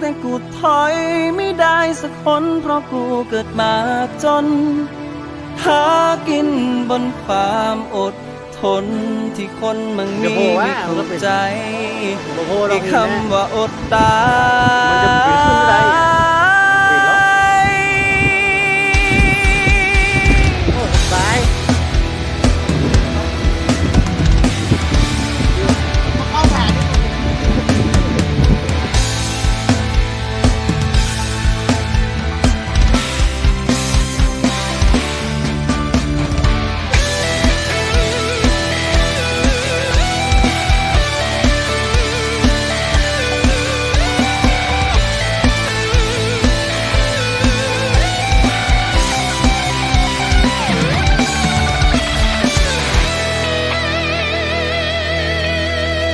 แต่กูถอยไม่ได้สักคนเพราะกูเกิดมาจน หากินบนความอดทนที่คนมังเดี๋มียวโผล่ว่าไม่เข้ามันก็เป็นใจโอ้โหเราไอ้เห็นแน่คำว่าอดตามั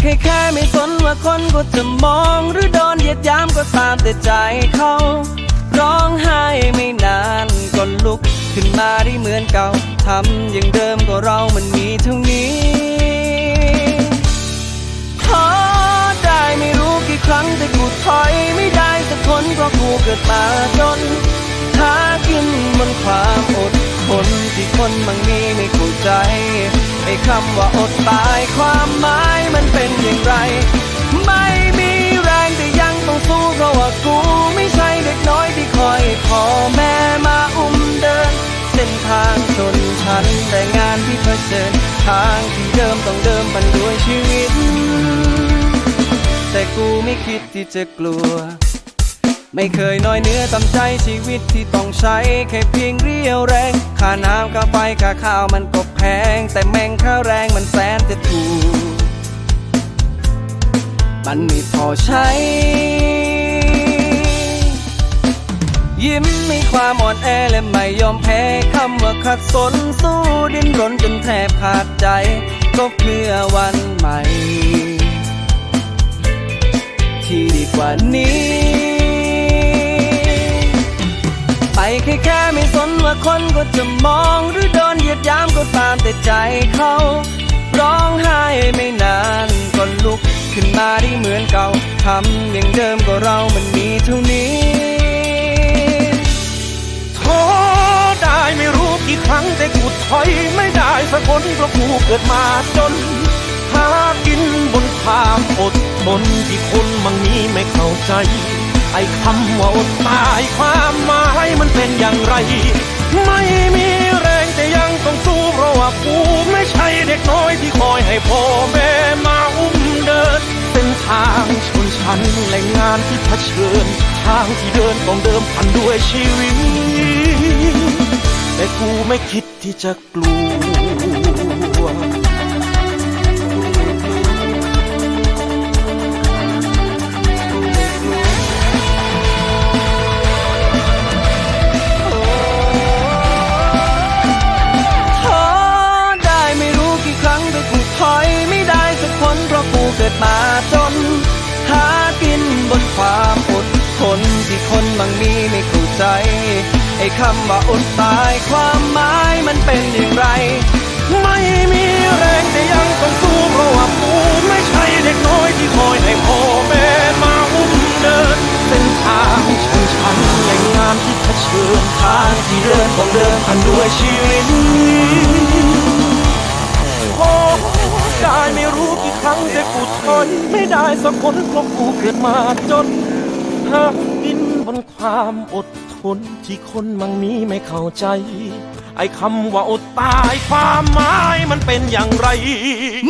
แค่แค่ไม่สนว่าคนก็จะมองหรือโดนเหยียดยามก็ตามแต่ใจเขาร้องไห้ไม่นานก็ลุกขึ้นมาได้เหมือนเก่าทำอย่างเดิมก็เรามันมีเท่านี้ท้อได้ไม่รู้กี่ครั้งแต่กูถอยไม่ได้สักคนเพราะกูเกิดมาจนหากินบนความอดทนที่คนบางมีไม่เข้าใจไอ้คำว่าอดตายความหมาย กูไม่คิดที่จะกลัว ไม่เคยน้อยเนื้อตำใจชีวิตที่ต้องใช้ แค่เพียงเรียวแรง ค่าน้ำค่าไฟค่าข้าวมันก็แพง แต่แม่งค่าแรงมันแสนจะถูก มันไม่พอใช้ ยิ้มมีความอ่อนแอและไม่ยอมแพ้คำว่าขัดสนสู้ดิ้นรนจนแทบขาดใจก็เพื่อวันใหม่ กว่านี้ ไปแค่แค่ไม่สนว่าคนก็จะมองหรือโดนเหยียดยามก็ตามแต่ใจเขาร้องไห้ไม่นานก็ลุกขึ้นมาได้เหมือนเก่าทำอย่างเดิมก็เรามันมีเท่านี้ท้อได้ไม่รู้กี่ครั้งแต่กูถอยไม่ได้สักคนเพราะกูเกิดมาจนหากินบนความอดทนที่คน บางนี้ไม่เข้าใจ ไอ้คำว่าอดตายความหมายมันเป็นอย่างไร ไม่มีแรงแต่ยังต้องสู้เพราะว่ากูไม่ใช่เด็กน้อยที่คอยให้พ่อแม่มาอุ้มเดินเส้นทางชนชั้นและงานที่เผชิญ ทางที่เดินต้องเดิมพันด้วยชีวิต แต่กูไม่คิดที่จะกลัว ใจไอ้คำว่าอดตายความหมายมันเป็นอย่างไร ไม่มีแรงแต่ยังต้องสู้เพราะว่ากูไม่ใช่เด็กน้อยที่คอยให้พ่อแม่มาอุ้มเดิน เส้นทางชันชันและงานที่เผชิญทางที่เดินต้องเดินผ่านด้วยชีวิตโอ้ได้ไม่รู้กี่ครั้งแต่กูทนไม่ได้สักคนเพราะกูเกิดมาจน หากินบนความอดทนที่คนมังมีไม่เข้าใจ ไอ้คำว่าอดตายความหมายมันเป็นอย่างไร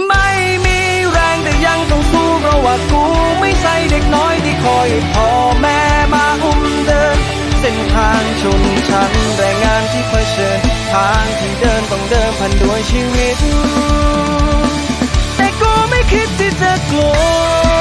ไม่มีแรงแต่ยังต้องสู้เพราะว่ากูไม่ใช่เด็กน้อยที่คอยพ่อแม่มาอุ้มเดิน เส้นทางชนชั้นแรงงานที่เผชิญทางที่เดินต้องเดินพันด้วยชีวิต แต่กูไม่คิดที่จะกลัว